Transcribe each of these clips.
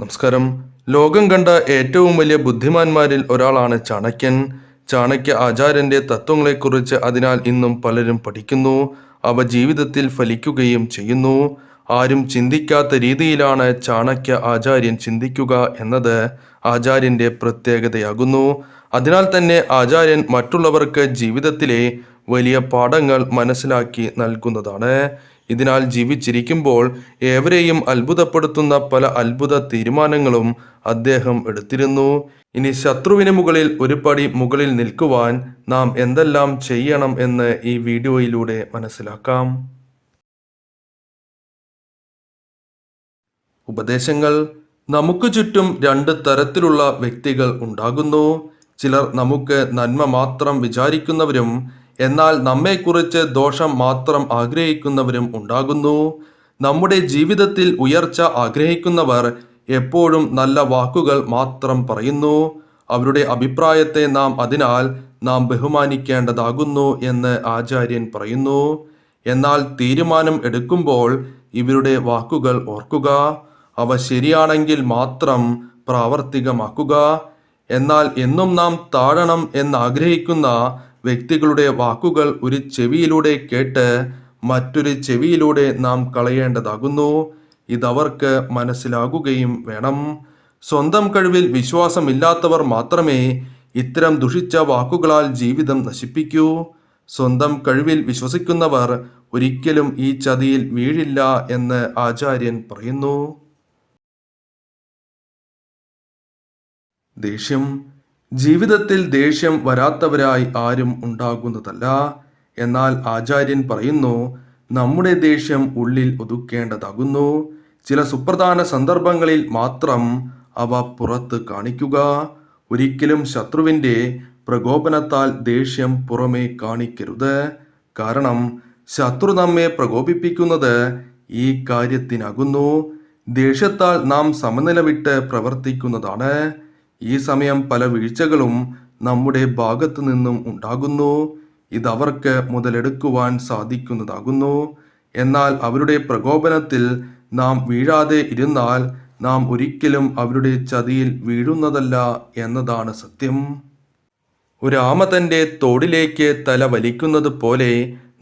നമസ്കാരം. ലോകം കണ്ട ഏറ്റവും വലിയ ബുദ്ധിമാന്മാരിൽ ഒരാളാണ് ചാണക്യൻ. ചാണക്യ ആചാര്യന്റെ തത്വങ്ങളെക്കുറിച്ച് അതിനാൽ ഇന്നും പലരും പഠിക്കുന്നു അവ ജീവിതത്തിൽ ഫലിക്കുകയും ചെയ്യുന്നു. ആരും ചിന്തിക്കാത്ത രീതിയിലാണ് ചാണക്യ ആചാര്യൻ ചിന്തിക്കുക എന്നത് ആചാര്യന്റെ പ്രത്യേകതയാകുന്നു. അതിനാൽ തന്നെ ആചാര്യൻ മറ്റുള്ളവർക്ക് ജീവിതത്തിലെ വലിയ പാഠങ്ങൾ മനസ്സിലാക്കി നൽകുന്നതാണ്. ഇതിനാൽ ജീവിച്ചിരിക്കുമ്പോൾ ഏവരെയും അത്ഭുതപ്പെടുത്തുന്ന പല അത്ഭുത തീരുമാനങ്ങളും അദ്ദേഹം എടുത്തിരുന്നു. ഇനി ശത്രുവിന് മുകളിൽ ഒരു പടി മുകളിൽ നിൽക്കുവാൻ നാം എന്തെല്ലാം ചെയ്യണം എന്ന് ഈ വീഡിയോയിലൂടെ മനസ്സിലാക്കാം. ഉപദേശങ്ങൾ. നമുക്ക് ചുറ്റും രണ്ട് തരത്തിലുള്ള വ്യക്തികൾ ഉണ്ടാകുന്നു. ചിലർ നമുക്ക് നന്മ മാത്രം വിചാരിക്കുന്നവരും എന്നാൽ നമ്മെക്കുറിച്ച് ദോഷം മാത്രം ആഗ്രഹിക്കുന്നവരും ഉണ്ടാകുന്നു. നമ്മുടെ ജീവിതത്തിൽ ഉയർച്ച ആഗ്രഹിക്കുന്നവർ എപ്പോഴും നല്ല വാക്കുകൾ മാത്രം പറയുന്നു. അവരുടെ അഭിപ്രായത്തെ നാം അതിനാൽ നാം ബഹുമാനിക്കേണ്ടതാകുന്നു എന്ന് ആചാര്യൻ പറയുന്നു. എന്നാൽ തീരുമാനം എടുക്കുമ്പോൾ ഇവരുടെ വാക്കുകൾ ഓർക്കുക. അവ ശരിയാണെങ്കിൽ മാത്രം പ്രാവർത്തികമാക്കുക. എന്നാൽ എന്നും നാം താഴണം എന്നാഗ്രഹിക്കുന്ന വ്യക്തികളുടെ വാക്കുകൾ ഒരു ചെവിയിലൂടെ കേട്ട് മറ്റൊരു ചെവിയിലൂടെ നാം കളയേണ്ടതാകുന്നു. ഇതവർക്ക് മനസ്സിലാകുകയും വേണം. സ്വന്തം കഴിവിൽ വിശ്വാസമില്ലാത്തവർ മാത്രമേ ഇത്തരം ദുഷിച്ച വാക്കുകളാൽ ജീവിതം നശിപ്പിക്കൂ. സ്വന്തം കഴിവിൽ വിശ്വസിക്കുന്നവർ ഒരിക്കലും ഈ ചതിയിൽ വീഴില്ല എന്ന് ആചാര്യൻ പറയുന്നു. ദേഷ്യം ജീവിതത്തിൽ ദേഷ്യം വരാത്തവരായി ആരും ഉണ്ടാകുന്നതല്ല. എന്നാൽ ആചാര്യൻ പറയുന്നു നമ്മുടെ ദേഷ്യം ഉള്ളിൽ ഒതുക്കേണ്ടതാകുന്നു. ചില സുപ്രധാന സന്ദർഭങ്ങളിൽ മാത്രം അവ പുറത്ത് കാണിക്കുക. ഒരിക്കലും ശത്രുവിന്റെ പ്രകോപനത്താൽ ദേഷ്യം പുറമേ കാണിക്കരുത്. കാരണം ശത്രു നമ്മെ പ്രകോപിപ്പിക്കുന്നത് ഈ കാര്യത്തിനാകുന്നു. ദേഷ്യത്താൽ നാം സമനില വിട്ട് പ്രവർത്തിക്കുന്നതാണ്. ഈ സമയം പല വീഴ്ചകളും നമ്മുടെ ഭാഗത്തു നിന്നും ഉണ്ടാകുന്നു. ഇതവർക്ക് മുതലെടുക്കുവാൻ സാധിക്കുന്നതാകുന്നു. എന്നാൽ അവരുടെ പ്രകോപനത്തിൽ നാം വീഴാതെ ഇരുന്നാൽ നാം ഒരിക്കലും അവരുടെ ചതിയിൽ വീഴുന്നതല്ല എന്നതാണ് സത്യം. ഒരു തന്റെ തോടിലേക്ക് തല വലിക്കുന്നത് പോലെ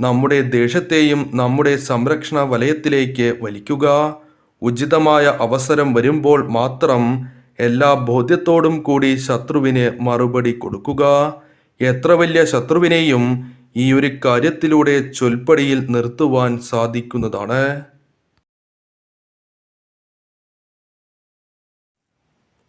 നമ്മുടെ ദേശത്തെയും നമ്മുടെ സംരക്ഷണ വലയത്തിലേക്ക് വലിക്കുക. ഉചിതമായ അവസരം വരുമ്പോൾ മാത്രം എല്ലാ ബോധ്യത്തോടും കൂടി ശത്രുവിന് മറുപടി കൊടുക്കുക. എത്ര വലിയ ശത്രുവിനെയും ഈ ഒരു കാര്യത്തിലൂടെ ചൊൽപ്പടിയിൽ നിർത്തുവാൻ സാധിക്കുന്നതാണ്.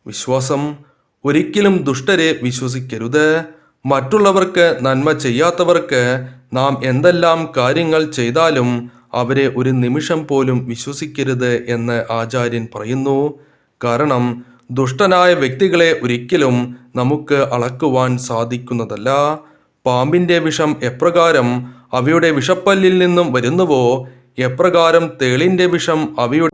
വിശ്വാസം. ഒരിക്കലും ദുഷ്ടരെ വിശ്വസിക്കരുത്. മറ്റുള്ളവർക്ക് നന്മ ചെയ്യാത്തവർക്ക് നാം എന്തെല്ലാം കാര്യങ്ങൾ ചെയ്താലും അവരെ ഒരു നിമിഷം പോലും വിശ്വസിക്കരുത് എന്ന് ആചാര്യൻ പറയുന്നു. കാരണം ദുഷ്ടനായ വ്യക്തികളെ ഒരിക്കലും നമുക്ക് അളക്കുവാൻ സാധിക്കുന്നതല്ല. പാമ്പിന്റെ വിഷം എപ്രകാരം അവയുടെ വിഷപ്പല്ലിൽ നിന്നും വരുന്നുവോ? എപ്രകാരം തേളിന്റെ വിഷം അവയുടെ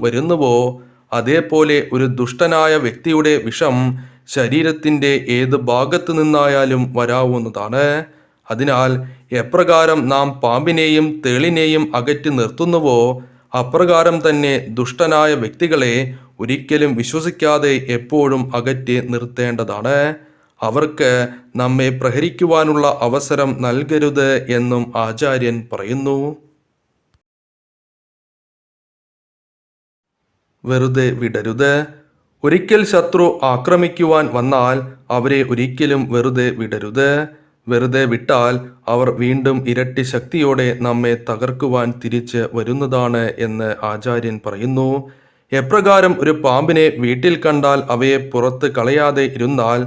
വരുന്നുവോ? അതേപോലെ ഒരു ദുഷ്ടനായ വ്യക്തിയുടെ വിഷം ശരീരത്തിന്റെ ഏത് ഭാഗത്തു നിന്നായാലും വരാവുന്നതാണ്. അതിനാൽ എപ്രകാരം നാം പാമ്പിനെയും തേളിനെയും അകറ്റി നിർത്തുന്നുവോ? അപ്രകാരം തന്നെ ദുഷ്ടനായ വ്യക്തികളെ ഒരിക്കലും വിശ്വസിക്കാതെ എപ്പോഴും അകറ്റി നിർത്തേണ്ടതാണ്. അവർക്ക് നമ്മെ പ്രഹരിക്കുവാനുള്ള അവസരം നൽകരുത് എന്നും ആചാര്യൻ പറയുന്നു. വെറുതെ വിടരുത്. ഒരിക്കൽ ശത്രു ആക്രമിക്കുവാൻ വന്നാൽ അവരെ ഒരിക്കലും വെറുതെ വിടരുത്. വെറുതെ വിട്ടാൽ അവർ വീണ്ടും ഇരട്ടി ശക്തിയോടെ നമ്മെ തകർക്കുവാൻ തിരിച്ച് വരുന്നതാണ് എന്ന് ആചാര്യൻ പറയുന്നു. എപ്രകാരം ഒരു പാമ്പിനെ വീട്ടിൽ കണ്ടാൽ അവയെ പുറത്ത് കളയാതെ ഇരുന്നാൽ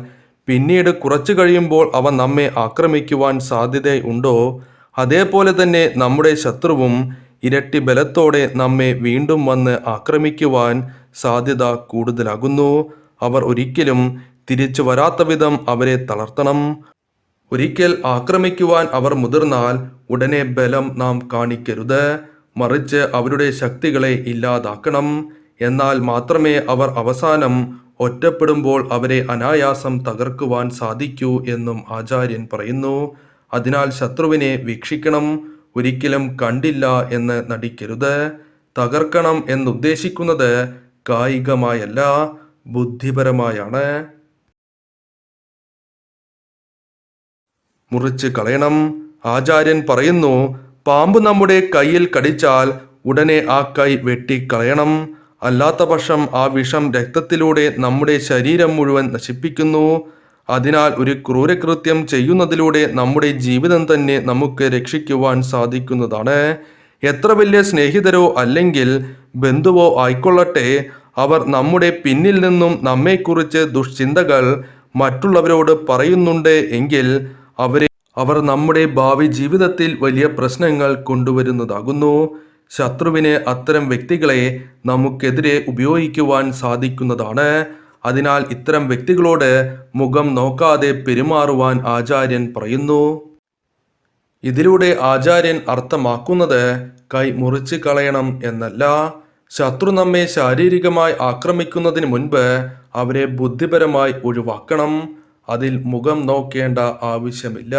പിന്നീട് കുറച്ചു കഴിയുമ്പോൾ അവ നമ്മെ ആക്രമിക്കുവാൻ സാധ്യതയുണ്ടോ അതേപോലെ തന്നെ നമ്മുടെ ശത്രുവും ഇരട്ടി ബലത്തോടെ നമ്മെ വീണ്ടും വന്ന് ആക്രമിക്കുവാൻ സാധ്യത കൂടുതലാകുന്നു. അവർ ഒരിക്കലും തിരിച്ചു വരാത്ത വിധം അവരെ തളർത്തണം. ഒരിക്കൽ ആക്രമിക്കുവാൻ അവർ മുതിർന്നാൽ ഉടനെ ബലം നാം കാണിക്കരുത്. മറിച്ച് അവരുടെ ശക്തികളെ ഇല്ലാതാക്കണം. എന്നാൽ മാത്രമേ അവർ അവസാനം ഒറ്റപ്പെടുമ്പോൾ അവരെ അനായാസം തകർക്കുവാൻ സാധിക്കൂ എന്നും ആചാര്യൻ പറയുന്നു. അതിനാൽ ശത്രുവിനെ വീക്ഷിക്കണം ഒരിക്കലും കണ്ടില്ല എന്ന് നടിക്കരുത്. തകർക്കണം എന്നുദ്ദേശിക്കുന്നത് കായികമായല്ല ബുദ്ധിപരമായാണ്. മുറിച്ച് കളയണം. ആചാര്യൻ പറയുന്നു പാമ്പ് നമ്മുടെ കയ്യിൽ കടിച്ചാൽ ഉടനെ ആ കൈ വെട്ടിക്കളയണം. അല്ലാത്ത പക്ഷം ആ വിഷം രക്തത്തിലൂടെ നമ്മുടെ ശരീരം മുഴുവൻ നശിപ്പിക്കുന്നു. അതിനാൽ ഒരു ക്രൂരകൃത്യം ചെയ്യുന്നതിലൂടെ നമ്മുടെ ജീവിതം തന്നെ നമുക്ക് രക്ഷിക്കുവാൻ സാധിക്കുന്നതാണ്. എത്ര വലിയ സ്നേഹിതരോ അല്ലെങ്കിൽ ബന്ധുവോ ആയിക്കൊള്ളട്ടെ അവർ നമ്മുടെ പിന്നിൽ നിന്നും നമ്മെക്കുറിച്ച് ദുഷ്ചിന്തകൾ മറ്റുള്ളവരോട് പറയുന്നുണ്ട് എങ്കിൽ അവരെ അവർ നമ്മുടെ ഭാവി ജീവിതത്തിൽ വലിയ പ്രശ്നങ്ങൾ കൊണ്ടുവരുന്നതാകുന്നു. ശത്രുവിന് അത്തരം വ്യക്തികളെ നമുക്കെതിരെ ഉപയോഗിക്കുവാൻ സാധിക്കുന്നതാണ്. അതിനാൽ ഇത്തരം വ്യക്തികളോട് മുഖം നോക്കാതെ പെരുമാറുവാൻ ആചാര്യൻ പറയുന്നു. ഇതിലൂടെ ആചാര്യൻ അർത്ഥമാക്കുന്നത് കൈ മുറിച്ച് കളയണം എന്നല്ല. ശത്രു നമ്മെ ശാരീരികമായി ആക്രമിക്കുന്നതിന് മുൻപ് അവരെ ബുദ്ധിപരമായി ഒഴിവാക്കണം. അതിൽ മുഖം നോക്കേണ്ട ആവശ്യമില്ല.